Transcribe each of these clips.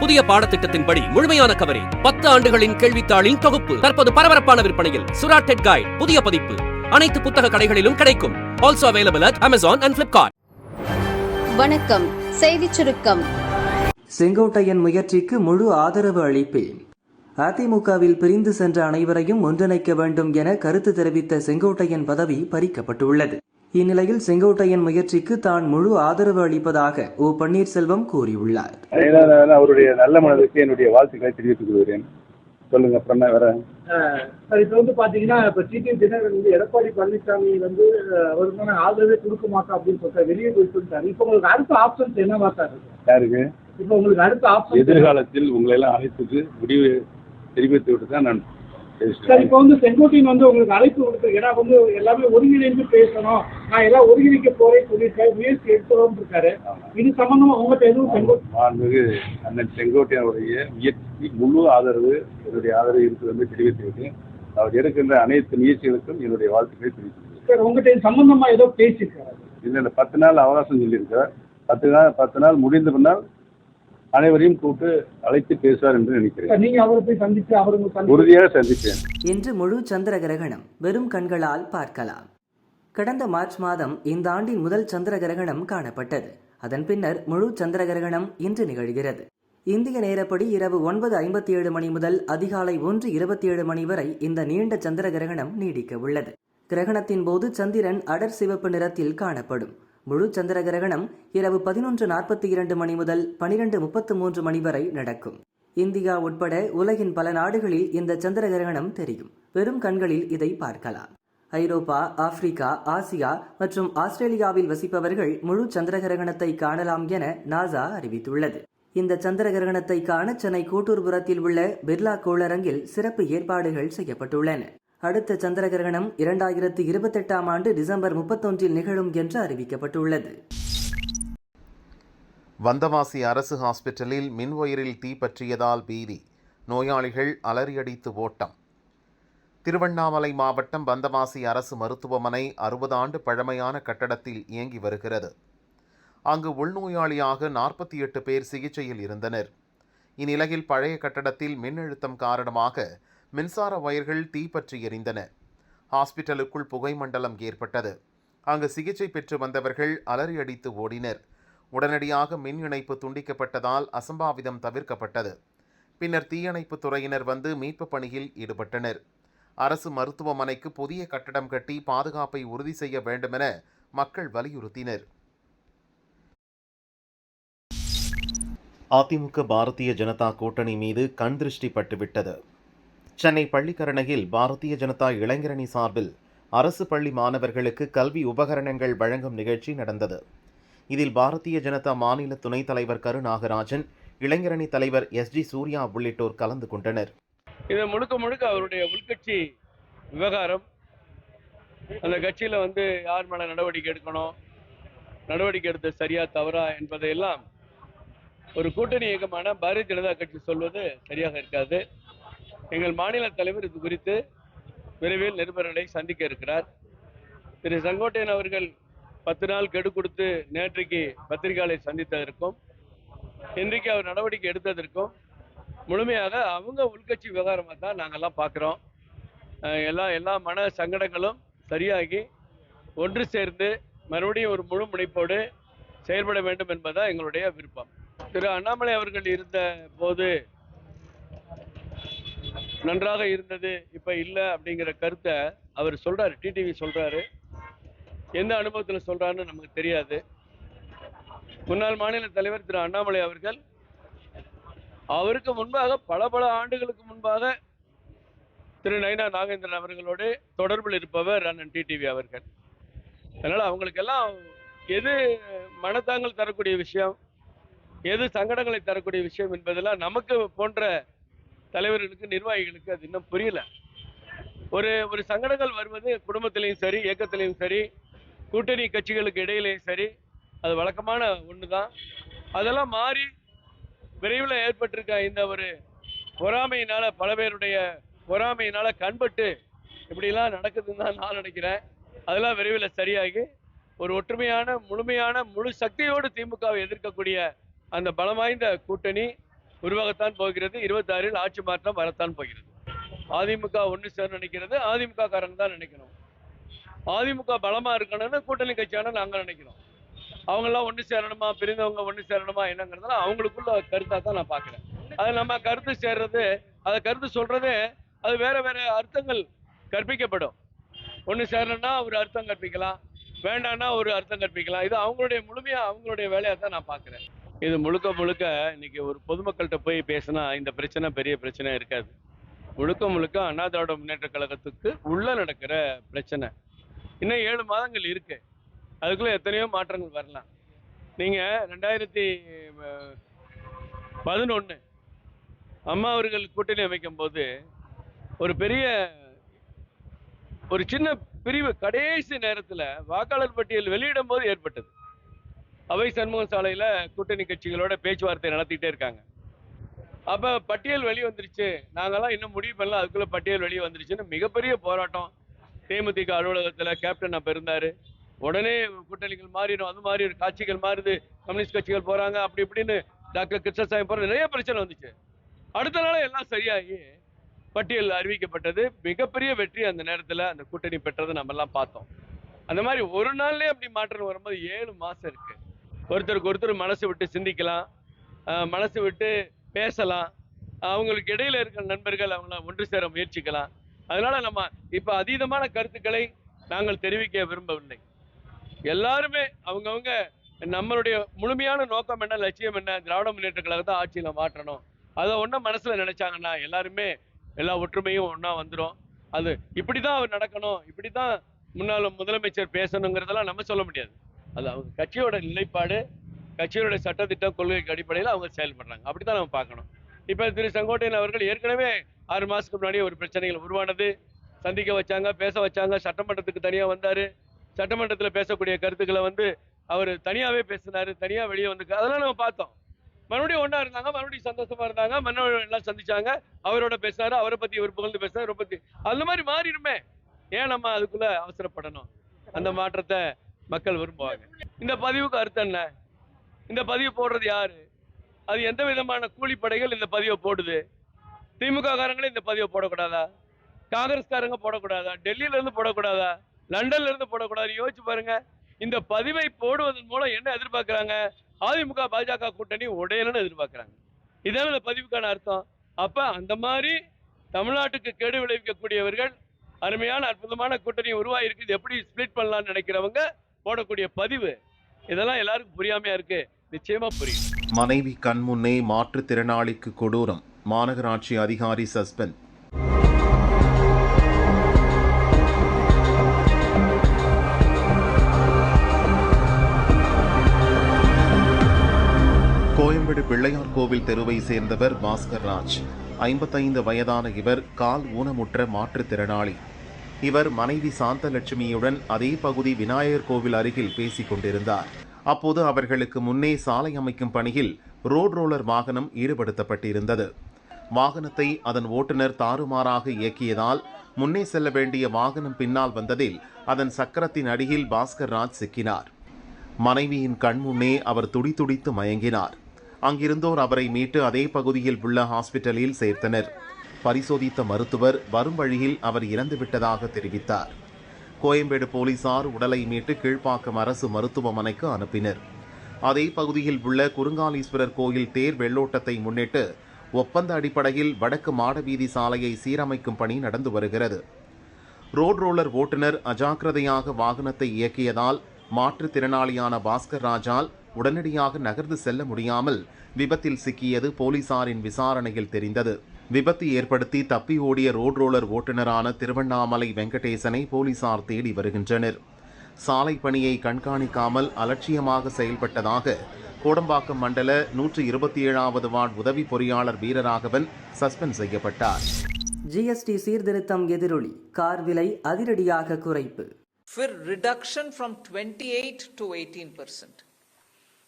புதிய பாடத்திட்டத்தின்படி முழுமையான கவரேஜ் பத்து ஆண்டுகளின் கேள்வித்தாளின் தொகுப்பு. தற்போது பரபரப்பான விற்பனையில். சுரா டெட் கைட் புதிய பதிப்பு. அனைத்து புத்தக கடைகளிலும் கிடைக்கும். Also available at Amazon and Flipkart வணக்கம். செய்திச் சுருக்கம். செங்கோட்டையன் முயற்சிக்கு முழு ஆதரவு அளிப்பேன் அதிமுகவில் பிரிந்து சென்ற அனைவரையும் ஒன்றிணைக்க வேண்டும் என கருத்து தெரிவித்த செங்கோட்டையன் பதவி பறிக்கப்பட்டுள்ளது. இந்நிலையில் செங்கோட்டையன் முயற்சிக்கு தான் முழு ஆதரவு அளிப்பதாக ஓ பன்னீர்செல்வம் கூறியுள்ளார். அவருடைய நல்ல மனதுக்கு என்னுடைய வாழ்த்துக்களை தெரிவித்துக் கொள்கிறேன். சொல்லுங்க அப்புறம் என்ன வேற? சார் இப்போ வந்து பாத்தீங்கன்னா இப்போ டிடி தினகரன் வந்து எடப்பாடி பழனிசாமி வந்து அவருக்கான ஆதரவே கொடுக்க மாட்டோம் அப்படின்னு சொல்லிட்டாரு வெளியே போய் சொல்லிட்டாரு. இப்போ உங்களுக்கு அடுத்த ஆப்ஷன்ஸ் என்னவா சார் இருக்கு? யாருக்கு? இப்போ உங்களுக்கு அடுத்த ஆப்ஷன் எதிர்காலத்தில் உங்களை எல்லாம் அழைத்துட்டு முடிவு தெரிவித்து விட்டு தான் நான் சார் இப்போ வந்து செங்கோட்டையன் வந்து உங்களுக்கு அழைப்பு கொடுத்து ஏன்னா வந்து எல்லாமே ஒருங்கிணைந்து பேசணும். நான் எல்லாம் ஒருங்கிணைக்க போறேன் சொல்லியிருக்காரு முயற்சி எடுத்துறோம் இருக்காரு. இது சம்பந்தமா உங்கள்கிட்ட எதுவும் செங்கோட்டை அண்ணன் செங்கோட்டையனுடைய முயற்சிக்கு முழு ஆதரவு என்னுடைய ஆதரவு இருக்குது என்று தெரிவித்து விட்டேன் அவர் எடுக்கின்ற அனைத்து முயற்சிகளுக்கும் என்னுடைய வாழ்த்துக்களை தெரிவித்துக் கொள்கிறேன். சார் உங்கள்கிட்ட சம்பந்தமா ஏதோ பேசியிருக்காரு. இந்த பத்து நாள் அவகாசம் சொல்லியிருக்கிறார். பத்து நாள் பத்து நாள் முடிந்த பின்னால் அனைவரையும் கூப்பிட்டு அழைத்து பேசுவார் என்று நினைக்கிறேன். நீங்க அவரை போய் சந்திச்சு அவருங்க சந்திச்சு உறுதியாக சந்திப்பேன். இன்று முழு சந்திர கிரகணம் வெறும் கண்களால் பார்க்கலாம். கடந்த மார்ச் மாதம் இந்த ஆண்டின் முதல் சந்திர கிரகணம் காணப்பட்டது. அதன் பின்னர் முழு சந்திர கிரகணம் இன்று நிகழ்கிறது. இந்திய நேரப்படி இரவு ஒன்பது ஐம்பத்தி ஏழு மணி முதல் அதிகாலை ஒன்று இருபத்தி ஏழு மணி வரை இந்த நீண்ட சந்திர கிரகணம் நீடிக்க உள்ளது. கிரகணத்தின் போது சந்திரன் அடர் சிவப்பு நிறத்தில் காணப்படும். முழு சந்திர கிரகணம் இரவு பதினொன்று நாற்பத்தி இரண்டு மணி முதல் பனிரெண்டு முப்பத்து மூன்று மணி வரை நடக்கும். இந்தியா உட்பட உலகின் பல நாடுகளில் இந்த சந்திர கிரகணம் தெரியும். வெறும் கண்களில் இதை பார்க்கலாம். ஐரோப்பா ஆப்பிரிக்கா ஆசியா மற்றும் ஆஸ்திரேலியாவில் வசிப்பவர்கள் முழு சந்திர கிரகணத்தை காணலாம் என நாசா அறிவித்துள்ளது. இந்த சந்திர கிரகணத்தை காண சென்னை கோட்டூர்புரத்தில் உள்ள பிர்லா கோளரங்கில் சிறப்பு ஏற்பாடுகள் செய்யப்பட்டுள்ளன. அடுத்த சந்திர கிரகணம் இரண்டாயிரத்தி இருபத்தெட்டாம் ஆண்டு டிசம்பர் முப்பத்தொன்றில் நிகழும் என்று அறிவிக்கப்பட்டுள்ளது. வந்தவாசி அரசு ஹாஸ்பிட்டலில் மின்வயரில் தீப்பற்றியதால் தீ பற்றியதால் பீதி. நோயாளிகள் அலறியடித்து ஓட்டம். திருவண்ணாமலை மாவட்டம் வந்தவாசி அரசு மருத்துவமனை அறுபது ஆண்டு பழமையான கட்டடத்தில் இயங்கி வருகிறது. அங்கு உள்நோயாளியாக நாற்பத்தி எட்டு பேர் சிகிச்சையில் இருந்தனர். இந்நிலையில் பழைய கட்டடத்தில் மின்னழுத்தம் காரணமாக மின்சார வயர்கள் தீப்பற்றி எரிந்தன. ஹாஸ்பிட்டலுக்குள் புகை மண்டலம் ஏற்பட்டது. அங்கு சிகிச்சை பெற்று வந்தவர்கள் அலறியடித்து ஓடினர். உடனடியாக மின் இணைப்பு துண்டிக்கப்பட்டதால் அசம்பாவிதம் தவிர்க்கப்பட்டது. பின்னர் தீயணைப்புத் துறையினர் வந்து மீட்பு பணியில் ஈடுபட்டனர். அரசு மருத்துவமனைக்கு புதிய கட்டடம் கட்டி பாதுகாப்பை உறுதி செய்ய வேண்டுமென மக்கள் வலியுறுத்தினர். அதிமுக பாரதிய ஜனதா கூட்டணி மீது கண் திருஷ்டி பட்டுவிட்டது. சென்னை பள்ளிக்கரணையில் பாரதிய ஜனதா இளைஞரணி சார்பில் அரசு பள்ளி மாணவர்களுக்கு கல்வி உபகரணங்கள் வழங்கும் நிகழ்ச்சி நடந்தது. இதில் பாரதிய ஜனதா மாநில துணைத் தலைவர் கரு நாகராஜன் இளைஞரணி தலைவர் எஸ் ஜி சூர்யா உள்ளிட்டோர் கலந்து கொண்டனர். இது முழுக்க முழுக்க அவருடைய உள்கட்சி விவகாரம் அந்த கட்சியில் வந்து யார் மேலே நடவடிக்கை எடுக்கணும் நடவடிக்கை எடுத்தது சரியா தவறா என்பதையெல்லாம் ஒரு கூட்டணி இயக்கமான பாரதிய ஜனதா கட்சி சொல்வது சரியாக இருக்காது. எங்கள் மாநில தலைவர் இது குறித்து விரைவில் நிருபர்களை சந்திக்க இருக்கிறார். திரு செங்கோட்டையன் அவர்கள் பத்து நாள் கெடு கொடுத்து நேற்றைக்கு பத்திரிகைகளை சந்தித்ததற்கும் இன்றைக்கு அவர் நடவடிக்கை எடுத்ததற்கும் முழுமையாக அவங்க உள்கட்சி விவகாரமாக தான் நாங்கள்லாம் பார்க்குறோம். எல்லா எல்லா மன சங்கடங்களும் சரியாகி ஒன்று சேர்ந்து மறுபடியும் ஒரு முழு முனைப்போடு செயல்பட வேண்டும் என்பதுதான் எங்களுடைய விருப்பம். திரு அண்ணாமலை அவர்கள் இருந்த போது நன்றாக இருந்தது இப்போ இல்லை அப்படிங்கிற கருத்தை அவர் சொல்றாரு டிடிவி சொல்றாரு. எந்த அனுபவத்தில் சொல்றாருன்னு நமக்கு தெரியாது. முன்னாள் மாநில தலைவர் திரு அண்ணாமலை அவர்கள் அவருக்கு முன்பாக பல பல ஆண்டுகளுக்கு முன்பாக திரு நைனா நாகேந்திரன் அவர்களோடு தொடர்பில் இருப்பவர் அண்ணன் டிடிவி அவர்கள். அதனால அவங்களுக்கெல்லாம் எது மனத்தாங்கல் தரக்கூடிய விஷயம் எது சங்கடங்களை தரக்கூடிய விஷயம் என்பதெல்லாம் நமக்கு போன்ற தலைவர்களுக்கு நிர்வாகிகளுக்கு அது இன்னும் புரியல. ஒரு ஒரு சங்கடங்கள் வருவது குடும்பத்திலையும் சரி இயக்கத்திலையும் சரி கூட்டணி கட்சிகளுக்கு இடையிலையும் சரி அது வழக்கமான ஒன்று தான் அதெல்லாம் மாறி விரைவில் ஏற்பட்டிருக்க இந்த ஒரு பொறாமையினால பல பேருடைய பொறாமையினால கண்பட்டு இப்படிலாம் நடக்குதுன்னு தான் நான் நினைக்கிறேன். அதெல்லாம் விரைவில் சரியாகி ஒரு ஒற்றுமையான முழுமையான முழு சக்தியோடு திமுகவை எதிர்க்கக்கூடிய அந்த பலம் வாய்ந்த கூட்டணி உருவாகத்தான் போகிறது. இருபத்தாறில் ஆட்சி மாற்றம் வரத்தான் போகிறது. அதிமுக ஒன்று சேர நினைக்கிறது. அதிமுக காரங்க தான் நினைக்கணும். அதிமுக பலமா இருக்கணும்னு கூட்டணி கட்சியான நாங்கள் நினைக்கிறோம். அவங்கெல்லாம் ஒன்று சேரணுமா? பிரிந்தவங்க ஒன்று சேரணுமா? என்னங்கிறதெல்லாம் அவங்களுக்குள்ள கருத்தாக தான் நான் பார்க்குறேன். அது நம்ம கருத்து சேர்றது அதை கருத்து சொல்றது அது வேற வேற அர்த்தங்கள் கற்பிக்கப்படும். ஒன்று சேரணும்னா ஒரு அர்த்தம் கற்பிக்கலாம். வேண்டாம்னா ஒரு அர்த்தம் கற்பிக்கலாம். இது அவங்களுடைய முழுமையாக அவங்களுடைய வேலையாக தான் நான் பார்க்குறேன். இது முழுக்க முழுக்க இன்னைக்கு ஒரு பொதுமக்கள்கிட்ட போய் பேசினா இந்த பிரச்சனை பெரிய பிரச்சனை இருக்காது. முழுக்க முழுக்க அண்ணா திராவிட முன்னேற்ற கழகத்துக்கு உள்ள நடக்கிற பிரச்சனை. இன்னும் ஏழு மாதங்கள் இருக்கு. அதுக்குள்ள எத்தனையோ மாற்றங்கள் வரலாம். நீங்க ரெண்டாயிரத்தி பதினொன்று அம்மா அவர்கள் கூட்டணி அமைக்கும் போது ஒரு பெரிய ஒரு சின்ன பிரிவு கடைசி நேரத்தில் வாக்காளர் பட்டியல் வெளியிடும் போது ஏற்பட்டது. அவை சண்முக சாலையில் கூட்டணி கட்சிகளோட பேச்சுவார்த்தை நடத்திட்டே இருக்காங்க. அப்போ பட்டியல் வெளியே வந்துருச்சு. நாங்களாம் இன்னும் முடிவு பண்ணல. அதுக்குள்ளே பட்டியல் வெளியே வந்துருச்சுன்னு மிகப்பெரிய போராட்டம். தேமுதிக அலுவலகத்தில் கேப்டன் அப்போ இருந்தார். உடனே கூட்டணிகள் மாறிடும். அது மாதிரி காட்சிகள் மாறுது. கம்யூனிஸ்ட் கட்சிகள் போகிறாங்க அப்படி இப்படின்னு டாக்டர் கிருஷ்ணசாமி போகிற நிறைய பிரச்சனை வந்துச்சு. அடுத்த நாள் எல்லாம் சரியாகி பட்டியல் அறிவிக்கப்பட்டது. மிகப்பெரிய வெற்றி அந்த நேரத்தில் அந்த கூட்டணி பெற்றதை நம்ம எல்லாம் பார்த்தோம். அந்த மாதிரி ஒரு நாள்லேயே அப்படி மாற்றம் வரும்போது ஏழு மாதம் இருக்குது ஒருத்தருக்கு ஒருத்தர் மனசு விட்டு சிந்திக்கலாம் மனசு விட்டு பேசலாம். அவங்களுக்கு இடையில இருக்கிற நண்பர்கள் அவங்கள ஒன்று சேர முயற்சிக்கலாம். அதனால நம்ம இப்ப அதீதமான கருத்துக்களை நாங்கள் தெரிவிக்க விரும்பவில்லை. எல்லாருமே அவங்கவுங்க நம்மளுடைய முழுமையான நோக்கம் என்ன லட்சியம் என்ன திராவிட முன்னேற்ற கழகத்தை ஆட்சியில் மாற்றணும். அதை ஒன்றும் மனசில் நினைச்சாங்கன்னா எல்லாருமே எல்லா ஒற்றுமையும் ஒன்றா வந்துடும் அது இப்படி தான் அவர் நடக்கணும் இப்படி தான் முன்னாள் முதலமைச்சர் பேசணுங்கிறதெல்லாம் நம்ம சொல்ல முடியாது. அது அவங்க கட்சியோட நிலைப்பாடு கட்சியோட சட்டத்திட்டம் கொள்கைக்கு அடிப்படையில் அவங்க செயல்படுறாங்க. அப்படித்தான் நம்ம பார்க்கணும். இப்போ திரு செங்கோட்டையன் அவர்கள் ஏற்கனவே ஆறு மாதத்துக்கு முன்னாடி ஒரு பிரச்சனைகள் உருவானது. சந்திக்க வச்சாங்க பேச வச்சாங்க சட்டமன்றத்துக்கு தனியாக வந்தார். சட்டமன்றத்தில் பேசக்கூடிய கருத்துக்களை வந்து அவர் தனியாகவே பேசினார் தனியாக வெளியே வந்து அதெல்லாம் நம்ம பார்த்தோம். மறுபடியும் ஒன்றா இருந்தாங்க மறுபடியும் சந்தோஷமா இருந்தாங்க மன்னர்கள் எல்லாம் சந்திச்சாங்க. அவரோட பேசினாரு அவரை பற்றி இவர் புகழ்ந்து பேசினாரு இவரை பற்றி அந்த மாதிரி மாறிடுமே. ஏன் நம்ம அதுக்குள்ளே அவசரப்படணும்? அந்த மாற்றத்தை மக்கள் விரும்புவாங்க. இந்த பதிவுக்கு அர்த்தம் என்ன? இந்த பதிவு போடுறது யாரு? அது எந்த விதமான கூலிப்படைகள் இந்த பதிவை போடுது? திமுக காரங்களே இந்த பதிவை போடக்கூடாதா? காங்கிரஸ்காரங்க போடக்கூடாதா? டெல்லியில இருந்து போடக்கூடாதா? லண்டன்ல இருந்து போடக்கூடாது யோசிச்சு பாருங்க. இந்த பதிவை போடுவதன் மூலம் என்ன எதிர்பார்க்கிறாங்க? அதிமுக பாஜக கூட்டணி உடையலன்னு எதிர்பார்க்கிறாங்க. இதான இந்த பதிவுக்கான அர்த்தம். அப்ப அந்த மாதிரி தமிழ்நாட்டுக்கு கேடு விளைவிக்கக்கூடியவர்கள் அருமையான அற்புதமான கூட்டணி உருவாகி இது எப்படி ஸ்பிளிட் பண்ணலாம்னு நினைக்கிறவங்க போடக்கூடிய பதிவு. இதெல்லாம் எல்லாருக்கும் புரியாமையா இருக்கு. நிச்சயமா புரியும். மனைவி கண்முன்னே மாற்றுத்திறனாளிக்கு கொடூரம். மாநகராட்சி அதிகாரி சஸ்பெண்ட். கோயம்பேடு பிள்ளையார் கோவில் தெருவை சேர்ந்தவர் பாஸ்கர் ராஜ். ஐம்பத்தைந்து வயதான இவர் கால் ஊனமுற்ற மாற்றுத்திறனாளி இவர் மனைவி சாந்தலட்சுமியுடன் அதே பகுதி விநாயகர் கோவில் அருகில் பேசிக் கொண்டிருந்தார். அப்போது அவர்களுக்கு முன்னே சாலை அமைக்கும் பணியில் ரோட் ரோலர் வாகனம் ஈடுபடுத்தப்பட்டிருந்தது. வாகனத்தை அதன் ஓட்டுநர் தாறுமாறாக இயக்கியதால் முன்னே செல்ல வேண்டிய வாகனம் பின்னால் வந்ததில் அதன் சக்கரத்தின் அடியில் பாஸ்கர் ராஜ் சிக்கினார். மனைவியின் கண் முன்னே அவர் துடி துடித்து மயங்கினார். அங்கிருந்தோர் அவரை மீட்டு அதே பகுதியில் உள்ள ஹாஸ்பிட்டலில் சேர்த்தனர். பரிசோதித்த மருத்துவர் வரும் வழியில் அவர் இறந்துவிட்டதாக தெரிவித்தார். கோயம்பேடு போலீசார் உடலை மீட்டு கீழ்ப்பாக்கம் அரசு மருத்துவமனைக்கு அனுப்பினர். அதே பகுதியில் உள்ள குறுங்காலீஸ்வரர் கோயில் தேர் வெள்ளோட்டத்தை முன்னிட்டு ஒப்பந்த அடிப்படையில் வடக்கு மாடவீதி சாலையை சீரமைக்கும் பணி நடந்து வருகிறது. ரோட் ரோலர் ஓட்டுநர் அஜாக்கிரதையாக வாகனத்தை இயக்கியதால் மாற்றுத்திறனாளியான பாஸ்கர் ராஜால் உடனடியாக நகர்ந்து செல்ல முடியாமல் விபத்தில் சிக்கியது போலீசாரின் விசாரணையில் தெரிந்தது. விபத்து ஏற்படுத்தி தப்பி ஓடிய ரோட் ரோலர் ஓட்டுநரான திருவண்ணாமலை வெங்கடேசனை போலீசார் தேடி வருகின்றனர் சாலை பணியை கண்காணிக்காமல் அலட்சியமாக செயல்பட்டதாக கோடம்பாக்கம் மண்டல நூற்று இருபத்தி ஏழாவது வார்டு உதவி பொறியாளர் வீரராகவன் சஸ்பெண்ட் செய்யப்பட்டார் ஜிஎஸ்டி சீர்திருத்தம் எதிரொலி கார் விலை அதிரடியாக குறைப்பு फिर रिडक्शन फ्रॉम 28 टू 18 परसेंट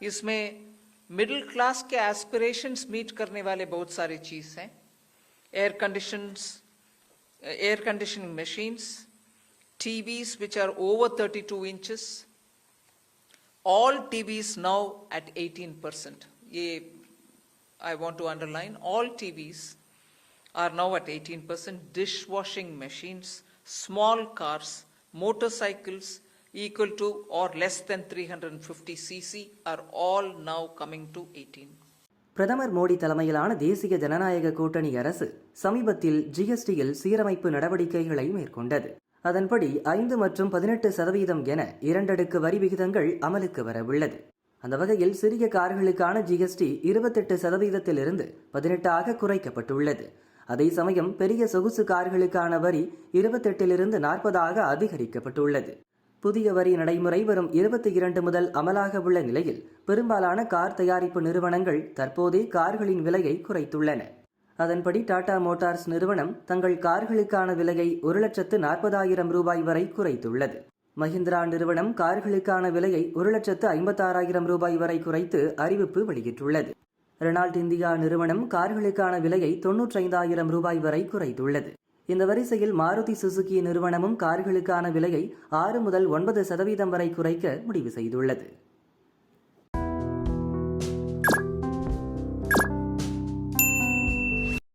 इसमें मिडिल क्लास के एस्पिरेशंस मीट करने वाले बहुत सारे चीज हैं air, conditions, uh, air conditioning machines, TVs which are over 32 inches. All TVs now at 18%. Ye, I want to underline, all TVs are now at 18%. Dishwashing machines, small cars, motorcycles equal to or less than 350 cc are all now coming to 18%. பிரதமர் மோடி தலைமையிலான தேசிய ஜனநாயக கூட்டணி அரசு சமீபத்தில் ஜிஎஸ்டியில் சீரமைப்பு நடவடிக்கைகளை மேற்கொண்டது. அதன்படி ஐந்து மற்றும் பதினெட்டு சதவீதம் என இரண்டடுக்கு வரி விகிதங்கள் அமலுக்கு வரவுள்ளது. அந்த வகையில் சிறிய கார்களுக்கான ஜிஎஸ்டி இருபத்தெட்டு சதவீதத்திலிருந்து பதினெட்டாக குறைக்கப்பட்டுள்ளது. அதே சமயம் பெரிய சொகுசு கார்களுக்கான வரி இருபத்தெட்டிலிருந்து நாற்பதாக அதிகரிக்கப்பட்டுள்ளது. புதிய வரி நடைமுறை வரும் இருபத்தி இரண்டு முதல் அமலாக உள்ள நிலையில் பெரும்பாலான கார் தயாரிப்பு நிறுவனங்கள் தற்போதே கார்களின் விலையை குறைத்துள்ளன. அதன்படி டாடா மோட்டார்ஸ் நிறுவனம் தங்கள் கார்களுக்கான விலையை ஒரு லட்சத்து நாற்பதாயிரம் ரூபாய் வரை குறைத்துள்ளது. மஹிந்திரா நிறுவனம் கார்களுக்கான விலையை ஒரு லட்சத்து ஐம்பத்தாறாயிரம் ரூபாய் வரை குறைத்து அறிவிப்பு வெளியிட்டுள்ளது. ரெனால்ட் இந்தியா நிறுவனம் கார்களுக்கான விலையை தொன்னூற்றைந்தாயிரம் ரூபாய் வரை குறைத்துள்ளது. இந்த வரிசையில் மாருதி சுசுகி நிறுவனமும் கார்களுக்கான விலையை ஆறு முதல் ஒன்பது சதவீதம் வரை குறைக்க முடிவு செய்துள்ளது.